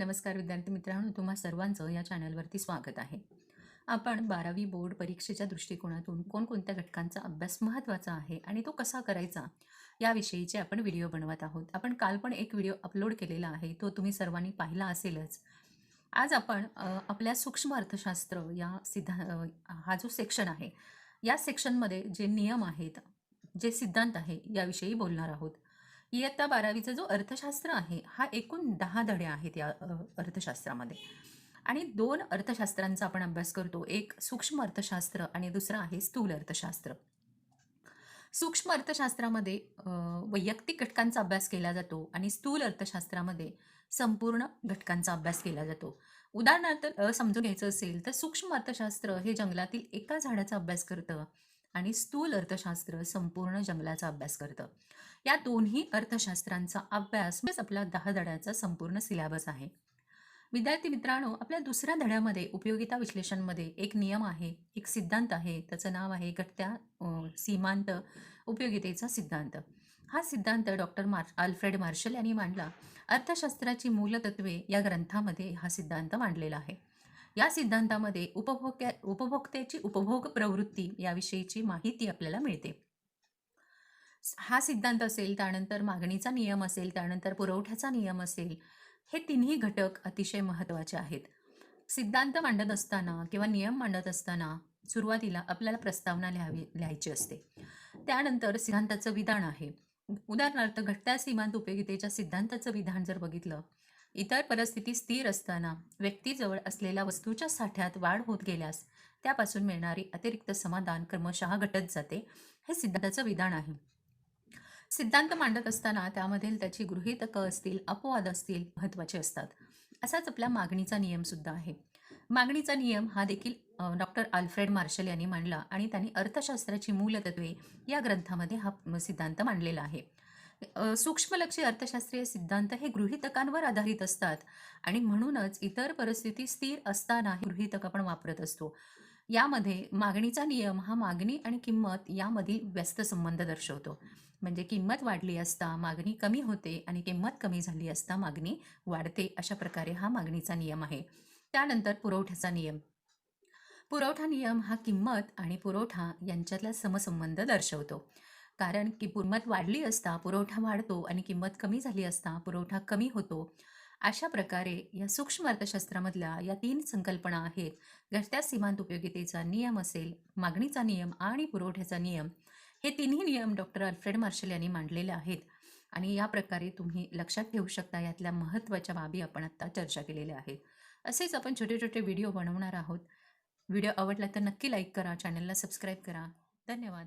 नमस्कार विद्यार्थी मित्रांनो तुम्हा सर्वांचं या चॅनलवरती स्वागत आहे. आपण बारावी बोर्ड परीक्षेच्या दृष्टिकोनातून कोणकोणत्या घटकांचा अभ्यास महत्त्वाचा आहे आणि तो कसा करायचा याविषयीचे आपण व्हिडिओ बनवत आहोत. आपण काल पण एक व्हिडिओ अपलोड केलेला आहे तो तुम्ही सर्वांनी पाहिला असेलच. आज आपण आपल्या सूक्ष्म अर्थशास्त्र या सिद्धा हा जो सेक्शन आहे या सेक्शनमध्ये जे नियम आहेत जे सिद्धांत आहे याविषयी बोलणार आहोत. इयत्ता बारावीचा जो अर्थशास्त्र आहे हा एकूण दहा धडे आहेत या अर्थशास्त्रामध्ये. आणि दोन अर्थशास्त्रांचा आपण अभ्यास करतो. एक सूक्ष्म अर्थशास्त्र आणि दुसरं आहे स्थूल अर्थशास्त्र. सूक्ष्म अर्थशास्त्रामध्ये वैयक्तिक घटकांचा अभ्यास केला जातो आणि स्थूल अर्थशास्त्रामध्ये संपूर्ण घटकांचा अभ्यास केला जातो. उदाहरणार्थ समजून घ्यायचं असेल तर सूक्ष्म अर्थशास्त्र हे जंगलातील एका झाडाचा अभ्यास करतं. आणि स्थूल अर्थशास्त्र संपूर्ण जंगलाचा अभ्यास करतं. या दोन्ही अर्थशास्त्रांचा अभ्यास म्हणजेच आपला दहा धड्याचा संपूर्ण सिलॅबस आहे. विद्यार्थी मित्रांनो आपल्या दुसऱ्या धड्यामध्ये उपयोगिता विश्लेषणमध्ये एक नियम आहे एक सिद्धांत आहे त्याचं नाव आहे घटत्या सीमांत उपयोगितेचा सिद्धांत. हा सिद्धांत डॉक्टर मार आल्फ्रेड मार्शल यांनी मांडला. अर्थशास्त्राची मूलतत्वे या ग्रंथामध्ये हा सिद्धांत मांडलेला आहे. या सिद्धांतामध्ये उपभोग्या उपभोक्त्याची उपभोग प्रवृत्ती याविषयीची माहिती आपल्याला मिळते. हा सिद्धांत असेल त्यानंतर मागणीचा नियम असेल त्यानंतर पुरवठ्याचा नियम असेल हे तिन्ही घटक अतिशय महत्त्वाचे आहेत. सिद्धांत मांडत असताना किंवा नियम मांडत असताना सुरुवातीला आपल्याला प्रस्तावना लिहावी लिहायची असते. त्यानंतर सिद्धांताचं विधान आहे. उदाहरणार्थ घटत्या सीमांत उपयोगितेच्या सिद्धांताचं विधान जर बघितलं इतर परिस्थिती स्थिर असताना व्यक्तीजवळ असलेल्या वस्तूच्या साठ्यात वाढ होत गेल्यास त्यापासून मिळणारी अतिरिक्त समाधान क्रमशः घटत जाते. हे सिद्धांताचं विधान आहे. सिद्धांत मांडत असताना त्यामधील त्याची गृहीतकं असतील अपवाद असतील महत्त्वाचे असतात. असाच आपल्या मागणीचा नियमसुद्धा आहे. मागणीचा नियम हा देखील डॉक्टर आल्फ्रेड मार्शल यांनी मांडला आणि त्यांनी अर्थशास्त्राची मूलतत्वे या ग्रंथामध्ये हा सिद्धांत मांडलेला आहे. सूक्ष्मलक्षी अर्थशास्त्रीय सिद्धांत हे गृहीतकांवर आधारित असतात. आणि म्हणूनच इतर परिस्थिती स्थिर असताना हे गृहीतक आपण वापरत असतो. यामध्ये मागणीचा नियम हा मागणी आणि किंमत यामधील व्यस्त संबंध दर्शवतो. म्हणजे किंमत वाढली असता मागणी कमी होते आणि किंमत कमी झाली असता मागणी वाढते अशा प्रकारे हा मागणीचा नियम आहे. त्यानंतर पुरवठ्याचा नियम. पुरवठा नियम हा किंमत आणि पुरवठा यांच्यातला समसंबंध दर्शवतो. कारण की किंमत वाढली असता पुरवठा वाढतो आणि किंमत कमी झाली असता पुरवठा कमी होतो. अशा प्रकारे या सूक्ष्म अर्थशास्त्रामधल्या या तीन संकल्पना आहेत. घटत्या सीमांत उपयोगितेचा नियम असेल मागणीचा नियम आणि पुरवठ्याचा नियम हे तिन्ही नियम डॉक्टर अल्फ्रेड मार्शल यांनी मांडलेले आहेत. आणि या प्रकारे तुम्ही लक्षात ठेवू शकता यातल्या महत्त्वाच्या बाबी आपण आत्ता चर्चा केलेल्या आहेत. असेच आपण छोटे छोटे व्हिडिओ बनवणार आहोत. व्हिडिओ आवडला तर नक्की लाईक करा चॅनलला सबस्क्राईब करा. धन्यवाद.